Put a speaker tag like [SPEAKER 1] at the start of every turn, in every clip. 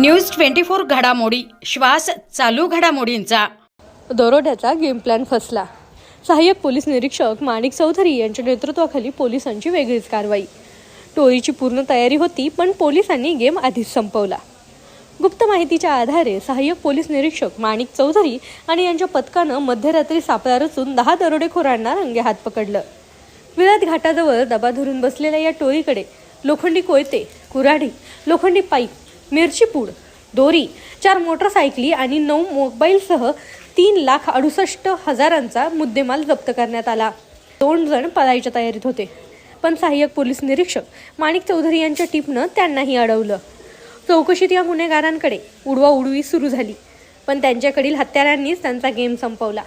[SPEAKER 1] News twenty four घडामोडी. श्वास चालू घडामोडींचा.
[SPEAKER 2] दरोड्याचा गेम प्लॅन फसला. सहाय्यक पोलीस निरीक्षक माणिक चौधरी यांच्या नेतृत्वाखाली पोलिसांची वेगळीच कारवाई. टोळीची पूर्ण तयारी होती पण पोलिसांनी गेम आधीच संपवला. गुप्त माहितीच्या आधारे सहाय्यक पोलीस निरीक्षक माणिक चौधरी आणि यांच्या पथकानं मध्यरात्री सापळा रचून दहा दरोडेखोरांना रंगे हात पकडलं. विराट घाटाजवळ दबा धरून बसलेल्या या टोळीकडे लोखंडी कोयते कुऱ्हाडी लोखंडी पाईप मिरचीपूड दोरी चार मोटरसायकली आणि नऊ मोबाईलसह तीन लाख अडुसष्ट हजारांचा मुद्देमाल जप्त करण्यात आला. दोन जण पळायच्या तयारीत होते. पण सहाय्यक पोलीस निरीक्षक माणिक चौधरी यांच्या टीपनं त्यांनाही अडवलं. चौकशीत या गुन्हेगारांकडे उडवा उडवी सुरू झाली पण त्यांच्याकडील हत्यारांनीच त्यांचा गेम संपवला.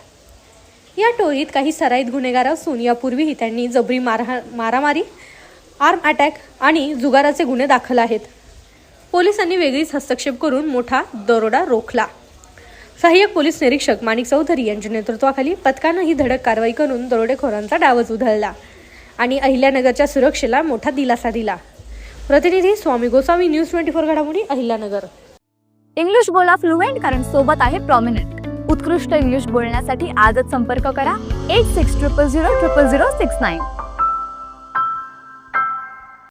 [SPEAKER 2] या टोळीत काही सराईत गुन्हेगार असून यापूर्वीही त्यांनी जबरी मारहा मारामारी आर्म अटॅक आणि जुगाराचे गुन्हे दाखल आहेत. पोलिसांनी वेगळीच हस्तक्षेप करून मोठा दरोडा रोखला. सहाय्यक पोलीस निरीक्षक माणिक चौधरी यांच्या नेतृत्वाखाली पथकानं ही धडक कारवाई करून दरोडेखोरांचा डावच उधळला आणि अहिल्यानगरच्या सुरक्षेला मोठा दिलासा दिला. प्रतिनिधी Swami Gosavi news twenty four घडामोडी अहिल्यानगर.
[SPEAKER 3] इंग्लिश बोला फ्लुएंट कारण सोबत आहे प्रॉमिनंट उत्कृष्ट इंग्लिश बोलण्यासाठी आजच संपर्क करा. Eight six triple zero triple zero six nine